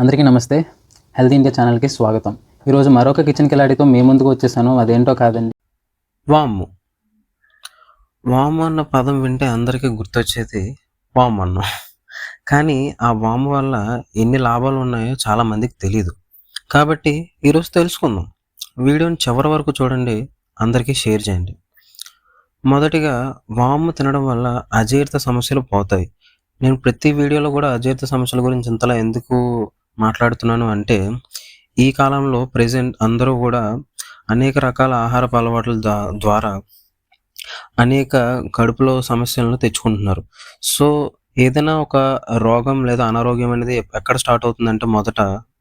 అందరికీ నమస్తే. Healthy India ఛానల్కి స్వాగతం. ఈరోజు మరొక కిచెన్ కిలాడితో మీ ముందుకు వచ్చేసాను. అదేంటో కాదండి. వాము. వాము అన్న పదం వింటే అందరికీ గుర్తొచ్చేది వాము అన్నం కానీ ఆ వాము వల్ల ఎన్ని లాభాలు ఉన్నాయో చాలా మందికి తెలియదు కాబట్టి ఈరోజు తెలుసుకుందాం. వీడియోని చివరి వరకు చూడండి. అందరికీ షేర్ చేయండి. మొదటిగా వాము తినడం వల్ల అజీర్త సమస్యలు పోతాయి. నేను ప్రతి వీడియోలో కూడా అజీర్త సమస్యల గురించి ఇంతలా ఎందుకు మాట్లాడుతున్నాను అంటే ఈ కాలంలో ప్రజెంట్ అందరూ కూడా అనేక రకాల ఆహారపు అలవాట్ల ద్వారా అనేక కడుపులో సమస్యలను తెచ్చుకుంటున్నారు. సో ఏదైనా ఒక రోగం లేదా అనారోగ్యం అనేది ఎక్కడ స్టార్ట్ అవుతుందంటే మొదట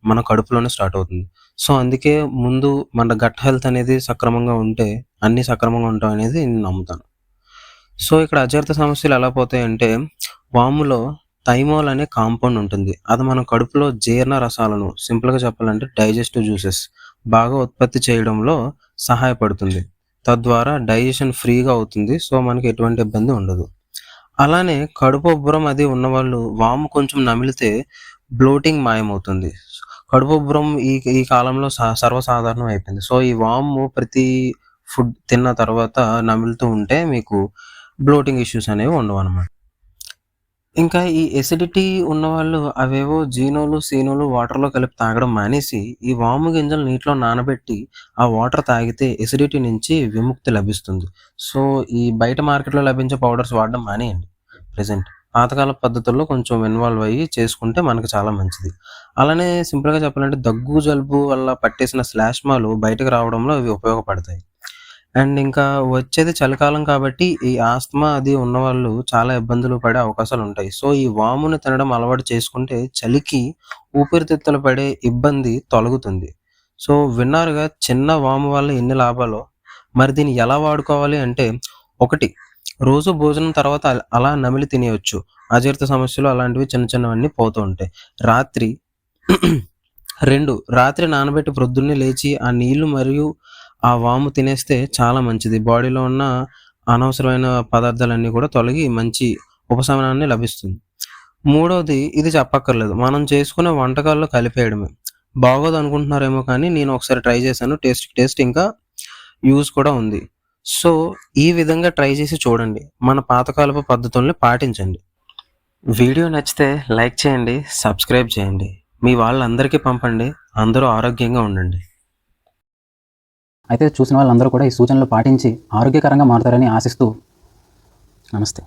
మన కడుపులోనే స్టార్ట్ అవుతుంది. సో అందుకే ముందు మన గట్ హెల్త్ అనేది సక్రమంగా ఉంటే అన్ని సక్రమంగా ఉంటాం అనేది నేను నమ్ముతాను. సో ఇక్కడ అజీర్త సమస్యలు ఎలా పోతాయంటే వాములో థైమోల్ అనే కాంపౌండ్ ఉంటుంది. అది మన కడుపులో జీర్ణ రసాలను సింపుల్గా చెప్పాలంటే డైజెస్టివ్ జ్యూసెస్ బాగా ఉత్పత్తి చేయడంలో సహాయపడుతుంది. తద్వారా డైజెషన్ ఫ్రీగా అవుతుంది సో మనకి ఎటువంటి ఇబ్బంది ఉండదు. అలానే కడుపు ఉబ్బరం అది ఉన్నవాళ్ళు వాము కొంచెం నమిలితే బ్లోటింగ్ మాయమవుతుంది. కడుపు ఉబ్బరం ఈ ఈ కాలంలో స- సర్వసాధారణం అయిపోయింది. సో ఈ వాము ప్రతి ఫుడ్ తిన్న తర్వాత నమిలుతూ ఉంటే మీకు బ్లోటింగ్ ఇష్యూస్ అనేవి ఉండవు అనమాట ఇంకా ఈ ఎసిడిటీ ఉన్నవాళ్ళు అవేవో జీనోలు సీనోలు వాటర్లో కలిపి తాగడం మానేసి ఈ వాము గింజలు నీటిలో నానబెట్టి ఆ వాటర్ తాగితే ఎసిడిటీ నుంచి విముక్తి లభిస్తుంది. సో ఈ బయట మార్కెట్లో లభించే పౌడర్స్ వాడడం మానేయండి. ప్రజెంట్ పాతకాల పద్ధతుల్లో కొంచెం ఇన్వాల్వ్ అయ్యి చేసుకుంటే మనకు చాలా మంచిది. అలానే సింపుల్గా చెప్పాలంటే దగ్గు జలుబు వల్ల పట్టేసిన శ్లాష్మాలు బయటకు రావడంలో ఇవి ఉపయోగపడతాయి. అండ్ ఇంకా వచ్చేది చలికాలం కాబట్టి ఈ ఆస్తమా అది ఉన్నవాళ్ళు చాలా ఇబ్బందులు పడే అవకాశాలు ఉంటాయి. సో ఈ వామును తినడం అలవాటు చేసుకుంటే చలికి ఊపిరితిత్తులు పడే ఇబ్బంది తొలగుతుంది. సో విన్నారుగా చిన్న వాము వల్ల ఎన్ని లాభాలు? మరి దీన్ని ఎలా వాడుకోవాలి అంటే ఒకటి రోజు భోజనం తర్వాత అలా నమిలి తినేయచ్చు. అజీర్త సమస్యలు అలాంటివి చిన్న చిన్నవన్నీ పోతూ ఉంటాయి. రాత్రి రెండు రాత్రి నానబెట్టి ప్రొద్దున్నే లేచి ఆ నీళ్ళు మరియు ఆ వాము తినేస్తే చాలా మంచిది. బాడీలో ఉన్న అనవసరమైన పదార్థాలన్నీ కూడా తొలగి మంచి ఉపశమనాన్ని లభిస్తుంది. మూడవది ఇది చెప్పక్కర్లేదు. మనం చేసుకునే వంటకాల్లో కలిపేయడమే. బాగోదు అనుకుంటున్నారేమో కానీ నేను ఒకసారి ట్రై చేశాను. టేస్ట్ టేస్ట్ ఇంకా యూజ్ కూడా ఉంది. సో ఈ విధంగా ట్రై చేసి చూడండి. మన పాతకాలపు పద్ధతుల్ని పాటించండి. వీడియో నచ్చితే లైక్ చేయండి సబ్స్క్రైబ్ చేయండి. మీ వాళ్ళందరికీ పంపండి. అందరూ ఆరోగ్యంగా ఉండండి. అయితే చూసిన వాళ్ళందరూ కూడా ఈ సూచనలు పాటించి ఆరోగ్యకరంగా మారుతారని ఆశిస్తూ నమస్తే.